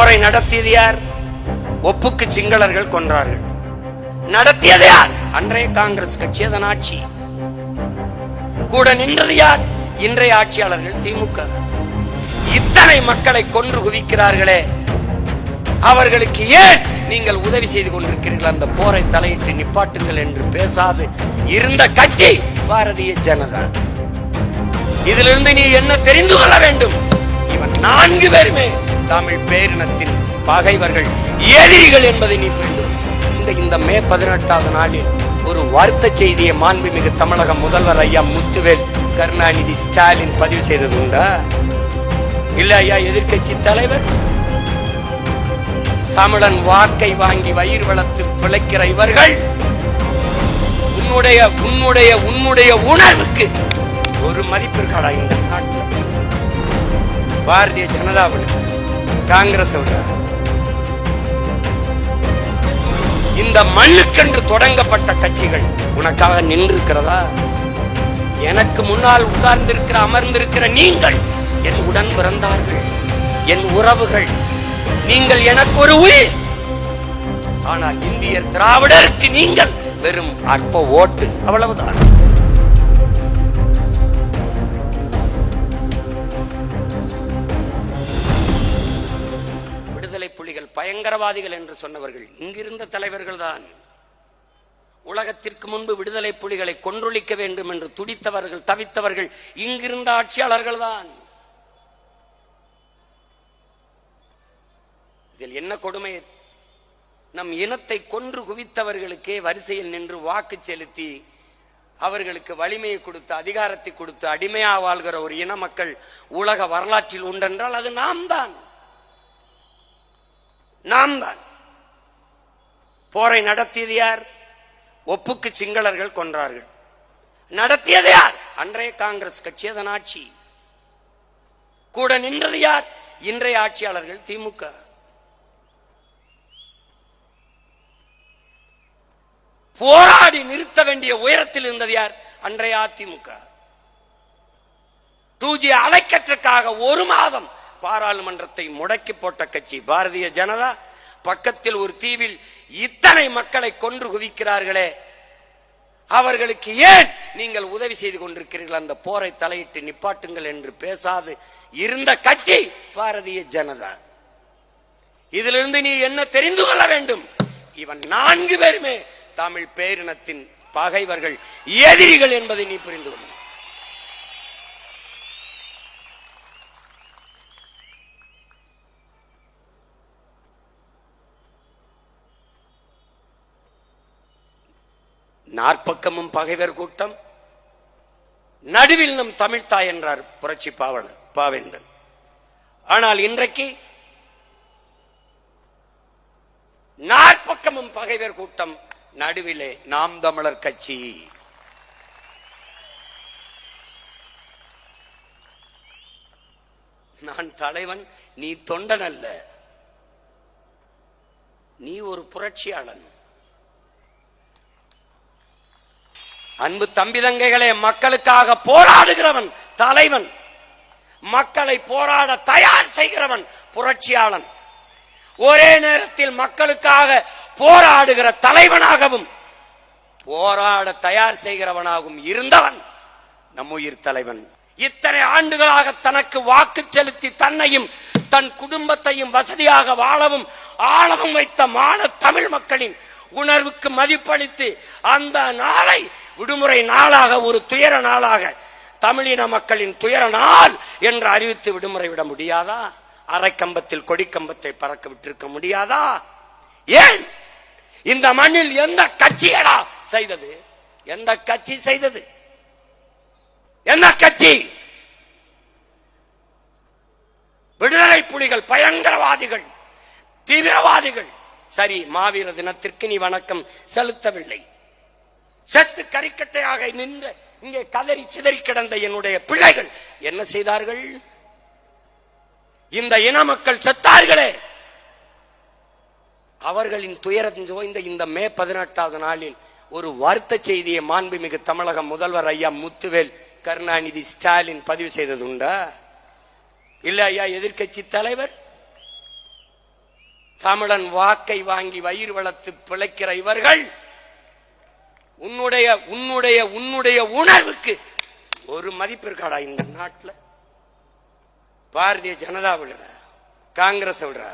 போரை நடத்தியது யார்? ஒப்புக்கு சிங்களர்கள் கொன்றார்கள். நடத்தியது யார்? அன்றைய காங்கிரஸ் கட்சி அதன் ஆட்சி. கூட நின்றது யார்? இன்றைய ஆட்சியாளர்கள் திமுக. இத்தனை மக்களை கொன்று குவிக்கிறார்களே. அவர்களுக்கு ஏன் நீங்கள் உதவி செய்து கொண்டிருக்கிறீர்கள்? அந்த போரை தலையிட்டு நிப்பாட்டுங்கள் என்று பேசாது இருந்த கட்சி பாரதிய ஜனதா. இதிலிருந்து நீ என்ன தெரிந்து கொள்ள வேண்டும்? இவன் நான்கு பேருமே தமிழ் பேரினத்தின் பகைவர்கள் எதிரிகள் என்பதை நீ புரிந்து இந்த இந்த மே பதினெட்டாவது நாளில் ஒரு வருத்த செய்தியை மாண்புமிகு தமிழக முதல்வர் ஐயா முத்துவேல் கருணாநிதி ஸ்டாலின் பதிவு செய்தது உண்டா? இல்ல ஐயா எதிர்கட்சி தலைவர்? தமிழன் வாக்கை வாங்கி வயிறு வளர்த்து பிழைக்கிற இவர்கள் உன்னுடைய உன்னுடைய உன்னுடைய உணர்வுக்கு ஒரு மதிப்பு இருக்காடா இந்த நாட்டில்? பாரதிய ஜனதா காங்கிரஸ் இந்த மண்ணுக்கென்று தொடங்கப்பட்ட கட்சிகள் உனக்காக நின்றிருக்கிறதா? எனக்கு முன்னால் உட்கார்ந்திருக்கிற அமர்ந்திருக்கிற நீங்கள் என் உடன் பிறந்தார்கள் என் உறவுகள் நீங்கள் எனக்கு ஒரு உயிர். ஆனால் இந்தியர் திராவிடருக்கு நீங்கள் வெறும் அற்ப ஓட்டு அவ்வளவுதான். பயங்கரவாதிகள் என்று சொன்னவர்கள் இங்கிருந்த தலைவர்கள் தான் உலகத்திற்கு முன்பு விடுதலை புலிகளை கொன்றொழிக்க வேண்டும் என்று துடித்தவர்கள் தவித்தவர்கள் இங்கிருந்த ஆட்சியாளர்கள் தான் இதில் என்ன கொடுமை? நம் இனத்தை கொன்று குவித்தவர்களுக்கே வரிசையில் நின்று வாக்கு செலுத்தி அவர்களுக்கு வலிமையை கொடுத்து அதிகாரத்தை கொடுத்து அடிமையா வாழ்கிற ஒரு இன மக்கள் உலக வரலாற்றில் உண்டென்றால் அது நாம் தான். நாம் தான். போரை நடத்தியது யார்? ஒப்புக்கு சிங்களர்கள் கொன்றார்கள். நடத்தியது யார்? அன்றைய காங்கிரஸ் கட்சி அதன் ஆட்சி. கூட நின்றது யார்? இன்றைய ஆட்சியாளர்கள் திமுக. போராடி நிறுத்த வேண்டிய உயரத்தில் இருந்தது யார்? அன்றைய அதிமுக. டூ ஜி அலைக்கற்றுக்காக ஒரு மாதம் பாராளுமன்றத்தை முடக்கி போட்ட கட்சி பாரதிய ஜனதா பக்கத்தில் ஒரு தீவில் இத்தனை மக்களை கொன்று குவிக்கிறார்களே. அவர்களுக்கு ஏன் நீங்கள் உதவி செய்து கொண்டிருக்கிறீர்கள்? அந்த போரை தலையிட்டு நிப்பாட்டுங்கள் என்று பேசாது இருந்த கட்சி பாரதிய ஜனதா. இதிலிருந்து நீ என்ன தெரிந்து கொள்ள வேண்டும்? இவன் நான்கு பேருமே தமிழ் பேரினத்தின் பகைவர்கள் எதிரிகள் என்பதை நீ புரிந்து கொள்ள நாற்பக்கமும் பகைவர் கூட்டம். நடுவில் நம் தமிழ்த்தாய் என்றார் புரட்சி பாவலர் பாவேந்தன். ஆனால் இன்றைக்கு நாற்பக்கமும் பகைவர் கூட்டம் நடுவிலே நாம் தமிழர் கட்சி. நான் தலைவன் நீ தொண்டன் அல்ல நீ ஒரு புரட்சியாளன். அன்பு தம்பி தங்கைகளே மக்களுக்காக போராடுகிறவன் தலைவன். மக்களை போராட தயார் செய்கிறவன் புரட்சியாளன். ஒரே நேரத்தில் மக்களுக்காக போராடுகிற தலைவனாகவும் போராட தயார் செய்கிறவனாகவும் இருந்தவன் நம் உயிர் தலைவன். இத்தனை ஆண்டுகளாக தனக்கு வாக்கு செலுத்தி தன்னையும் தன் குடும்பத்தையும் வசதியாக வாழவும் ஆழவும் வைத்த மான தமிழ் மக்களின் உணர்வுக்கு மதிப்பளித்து அந்த நாளை விடுமுறை நாளாக ஒரு துயர நாளாக தமிழின மக்களின் துயர நாள் என்று அறிவித்து விடுமுறை விட முடியாதா? அரைக்கம்பத்தில் கொடிக்கம்பத்தை பறக்க விட்டிருக்க முடியாதா? ஏன்? இந்த மண்ணில் எந்த கட்சியடா செய்தது? எந்த கட்சி செய்தது? எந்த கட்சி? விடுதலை புலிகள் பயங்கரவாதிகள் தீவிரவாதிகள். சரி மாவீர தினத்திற்கு நீ வணக்கம். செலுத்தவில்லை. செத்து கறிக்கட்டையாக நின்ற இங்கே கதறி சிதறி கிடந்த என்னுடைய பிள்ளைகள் என்ன செய்தார்கள்? இந்த இன மக்கள் செத்தார்களே. அவர்களின் துயரம் சோய்ந்த இந்த மே பதினெட்டாவது நாளில் ஒரு வருத்த செய்தியை மாண்புமிகு தமிழக முதல்வர் ஐயா முத்துவேல் கருணாநிதி ஸ்டாலின் பதிவு செய்தது உண்டா? இல்ல ஐயா எதிர்க்கட்சி தலைவர்? தமிழன் வாக்கை வாங்கி வயிறு வளர்த்து பிழைக்கிற இவர்கள் உன்னுடைய உன்னுடைய உன்னுடைய உணர்வுக்கு ஒரு மதிப்பு இருக்காடா இந்த நாட்டில்? பாரதிய ஜனதா விடுற காங்கிரஸ் விடுற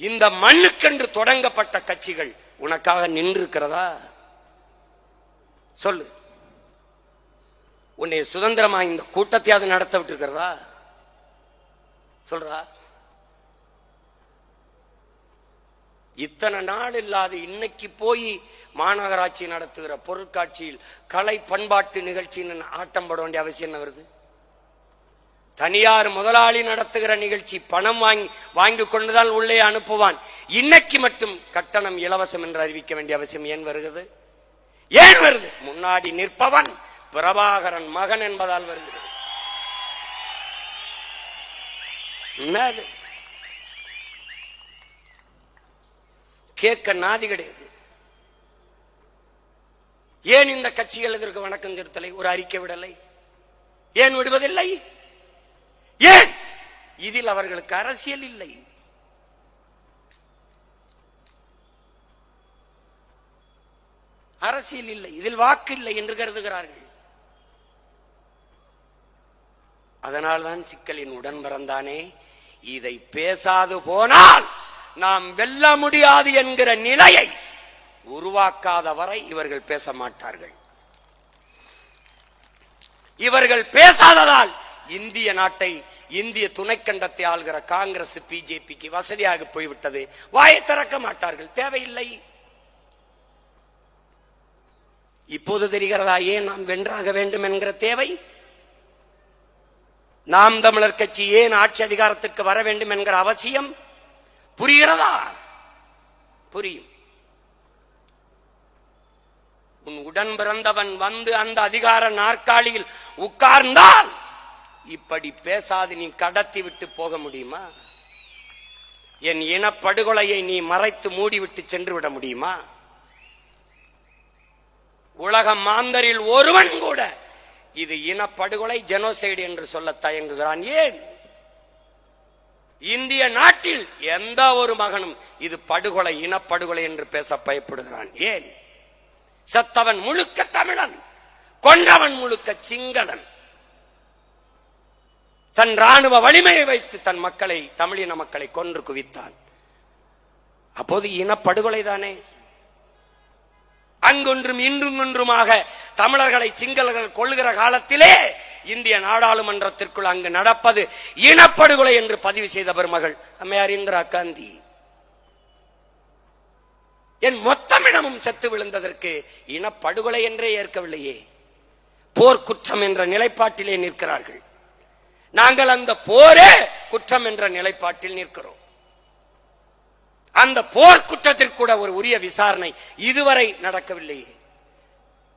இந்த மண்ணுக்கென்று தொடங்கப்பட்ட கட்சிகள் உனக்காக நின்றிருக்கிறதா? சொல்லு. உன்னை சுதந்திரமா இந்த கூட்டத்தையாவது நடத்த விட்டுருக்கிறதா? சொல்றா. இத்தனை நாள் இல்லாத இன்னைக்கு போய் மாநகராட்சி நடத்துகிற பொருட்காட்சியில் கலை பண்பாட்டு நிகழ்ச்சின்னு ஆட்டம் பட வேண்டிய அவசியம் என்ன வருது? தனியார் முதலாளி நடத்துகிற நிகழ்ச்சி பணம் வாங்கி வாங்கி கொண்டுதான் உள்ளே அனுப்புவான். இன்னைக்கு மட்டும் கட்டணம் இலவசம் என்று அறிவிக்க வேண்டிய அவசியம் ஏன் வருகிறது? ஏன் வருது? முன்னாடி நிற்பவன் பிரபாகரன் மகன் என்பதால் வருகிறது. என்னது? கேட்க நாதி கிடையாது. ஏன் இந்த கட்சிகள் இதற்கு வணக்கம் செலுத்தலை ஒரு அறிக்கை விடலை. ஏன் விடுவதில்லை? ஏன்? இதில் அவர்களுக்கு அரசியல் இல்லை. அரசியல் இல்லை. இதில் வாக்கு இல்லை என்று கருதுகிறார்கள். அதனால்தான் சிக்கலின் உடன் பிறந்தானே. இதை பேசாது போனால் நாம் வெல்ல முடியாது என்கிற நிலையை உருவாக்காத வரை இவர்கள் பேச மாட்டார்கள். இவர்கள் பேசாததால் இந்திய நாட்டை இந்திய துணைக்கண்டத்தை ஆள்கிற காங்கிரஸ் பிஜேபிக்கு வசதியாக போய்விட்டது. வாயை திறக்க மாட்டார்கள். தேவையில்லை. இப்போது தெரிகிறதா ஏன் நாம் வென்றாக வேண்டும் என்கிற தேவை? நாம் தமிழர் கட்சி ஏன் ஆட்சி அதிகாரத்துக்கு வர வேண்டும் என்கிற அவசியம்? புரிகிறதா? புரியும். உன் உடன் பிறந்தவன் வந்து அந்த அதிகார நாற்காலியில் உட்கார்ந்தால் இப்படி பேசாது நீ கடத்தி விட்டு போக முடியுமா? என் இனப்படுகொலையை நீ மறைத்து மூடிவிட்டு சென்று விட முடியுமா? உலக மாந்தரில் ஒருவன் கூட இது இனப்படுகொலை ஜெனோசைடு என்று சொல்ல தயங்குகிறான். ஏன்? இந்திய நாட்டில் எந்த ஒரு மகனும் இது படுகொலை இனப்படுகொலை என்று பேச பயப்படுகிறான். ஏன்? செத்தவன் முழுக்க தமிழன் கொன்றவன் முழுக்க சிங்களன். தன் ராணுவ வலிமையை வைத்து தன் மக்களை தமிழின மக்களை கொன்று குவித்தான். அப்போது இனப்படுகொலை தானே? அங்கொன்றும் இன்றும் ஒன்றுமாக தமிழர்களை சிங்களர்கள் கொள்கிற காலத்திலே இந்திய நாடாளுமன்றத்திற்குள் அங்கு நடப்பது இனப்படுகொலை என்று பதிவு செய்த பெருமகள் அம்மையார் இந்திரா காந்தி. என் மொத்தமிடமும் செத்து விழுந்ததற்கு இனப்படுகொலை என்றே ஏற்கவில்லையே. போர்க்குற்றம் என்ற நிலைப்பாட்டிலே நிற்கிறார்கள். நாங்கள் அந்த போரே குற்றம் என்ற நிலைப்பாட்டில் நிற்கிறோம். அந்த போர் குற்றத்திற்கு கூட ஒரு உரிய விசாரணை இதுவரை நடக்கவில்லையே.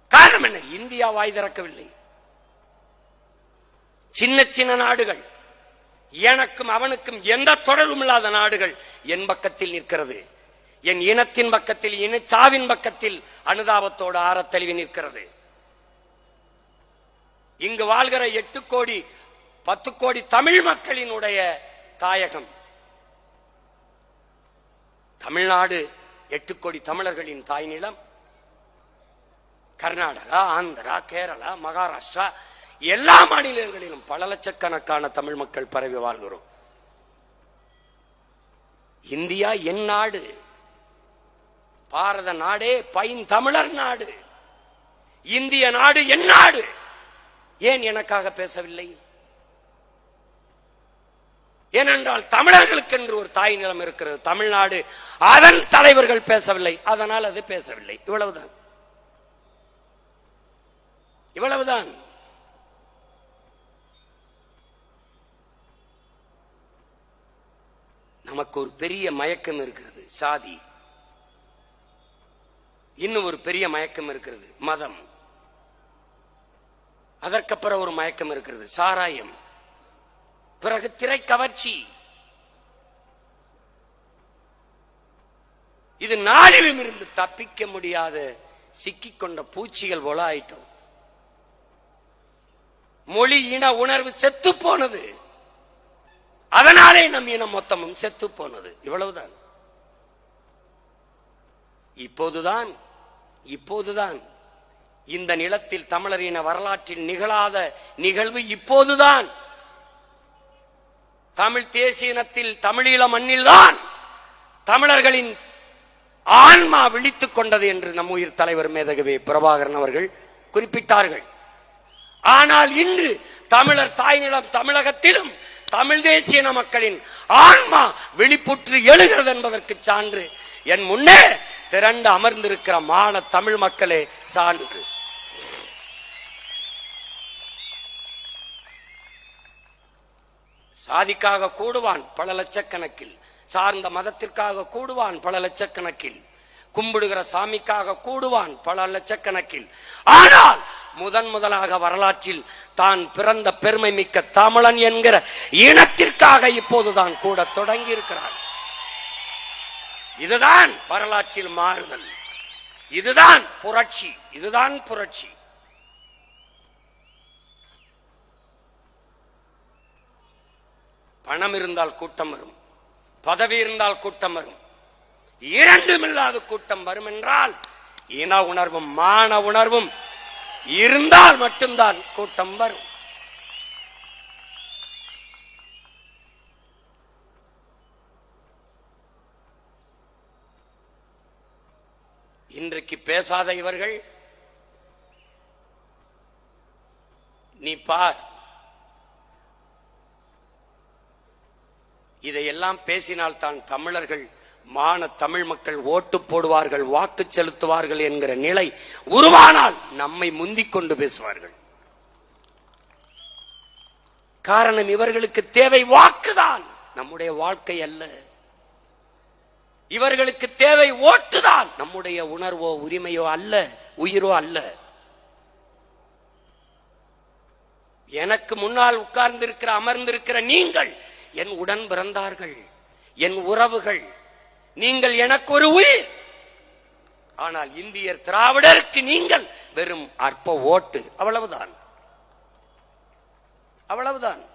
காரணம் என்ன? இந்தியா வாய் திறக்கவில்லை. சின்ன சின்ன நாடுகள். எனக்கும் அவனுக்கும் எந்த தொடர்பும் இல்லாத நாடுகள் என் பக்கத்தில் நிற்கிறது. என் இனத்தின் பக்கத்தில் இனச்சாவின் பக்கத்தில் அனுதாபத்தோடு ஆரத்தழுவி நிற்கிறது. இங்கு வாழ்கிற எட்டு கோடி பத்து கோடி தமிழ் மக்களினுடைய தாயகம். தமிழ்நாடு எட்டு கோடி தமிழர்களின் தாய் நிலம். கர்நாடகா ஆந்திரா கேரளா மகாராஷ்டிரா எல்லா மாநிலங்களிலும் பல லட்சக்கணக்கான தமிழ் மக்கள் பரவி வாழ்கிறோம். இந்தியா என் நாடு. பாரத நாடே பைன் தமிழர் நாடு. இந்திய நாடு என் நாடு. ஏன் எனக்காக பேசவில்லை? ஏனென்றால் தமிழர்களுக்கென்று ஒரு தாய் நிலம் இருக்கிறது. தமிழ்நாடு அதன் தலைவர்கள் பேசவில்லை. அதனால் அது பேசவில்லை. இவ்வளவுதான். இவ்வளவுதான். நமக்கு ஒரு பெரிய மயக்கம் இருக்கிறது சாதி. இன்னும் ஒரு பெரிய மயக்கம் இருக்கிறது மதம். அதற்கப்புறம் ஒரு மயக்கம் இருக்கிறது சாராயம். பிறகு திரை கவர்ச்சி. இது நாளிலும் இருந்து தப்பிக்க முடியாத சிக்கிக்கொண்ட பூச்சிகள் போல ஆயிட்டோம். மொழி இன உணர்வு செத்து போனது. அதனாலே நம் இனம் மொத்தமும் செத்து போனது. இவ்வளவுதான். இப்போதுதான் இப்போதுதான் இந்த நிலத்தில் தமிழரின வரலாற்றில் நிகழாத நிகழ்வு இப்போதுதான். தமிழ் தேசிய இனத்தில் தமிழீழ மண்ணில்தான் தமிழர்களின் ஆன்மா விழித்துக் கொண்டது என்று நம் உயிர் தலைவர் மேதகவே பிரபாகரன் அவர்கள் குறிப்பிட்டார்கள். ஆனால் இன்று தமிழர் தாய்நிலம் தமிழகத்திலும் தமிழ் தேசிய மக்களின் ஆன்மா வெளிப்புற்று எழுகிறது என்பதற்கு சான்று என் முன்னே திரண்டு அமர்ந்திருக்கிற மான தமிழ் மக்களே சான்று. சாதிக்காக கூடுவான் பல லட்சக்கணக்கில் சார்ந்த மதத்திற்காக கூடுவான் பல லட்சக்கணக்கில் கும்பிடுகிற சாமிக்காக கூடுவான் பல லட்சக்கணக்கில். ஆனால் முதன் முதலாக வரலாற்றில் தான் பிறந்த பெருமை மிக்க தமிழன் என்கிற இனத்திற்காக இப்போதுதான் கூட தொடங்கி இருக்கிறான் இதுதான் வரலாற்றில் மாறுதல். இதுதான் புரட்சி. இதுதான் புரட்சி. பணம் இருந்தால் கூட்டம் வரும். பதவி இருந்தால் கூட்டம் வரும். இரண்டும் இல்லாத கூட்டம் வரும் என்றால் இன உணர்வும் மான உணர்வும் இருந்தால் மட்டும்தான் கூட்டம் வரும். இன்றைக்கு பேசாத இவர்கள் நீ பார். இதையெல்லாம் பேசினால் தான் தமிழர்கள் மான தமிழ் மக்கள் ஓட்டு போடுவார்கள் வாக்கு செலுத்துவார்கள் என்கிற நிலை உருவானால் நம்மை முந்திக் கொண்டு பேசுவார்கள். காரணம் இவர்களுக்கு தேவை வாக்குதான். நம்முடைய வாழ்க்கை அல்ல. இவர்களுக்கு தேவை ஓட்டுதான். நம்முடைய உணர்வோ உரிமையோ அல்ல உயிரோ அல்ல. எனக்கு முன்னால் உட்கார்ந்திருக்கிற அமர்ந்திருக்கிற நீங்கள் என் உடன் பிறந்தார்கள் என் உறவுகள் நீங்கள் எனக்கு ஒரு உயிர். ஆனால் இந்தியர் திராவிடருக்கு நீங்கள் வெறும் அற்ப ஓட்டு. அவ்வளவுதான். அவ்வளவுதான்.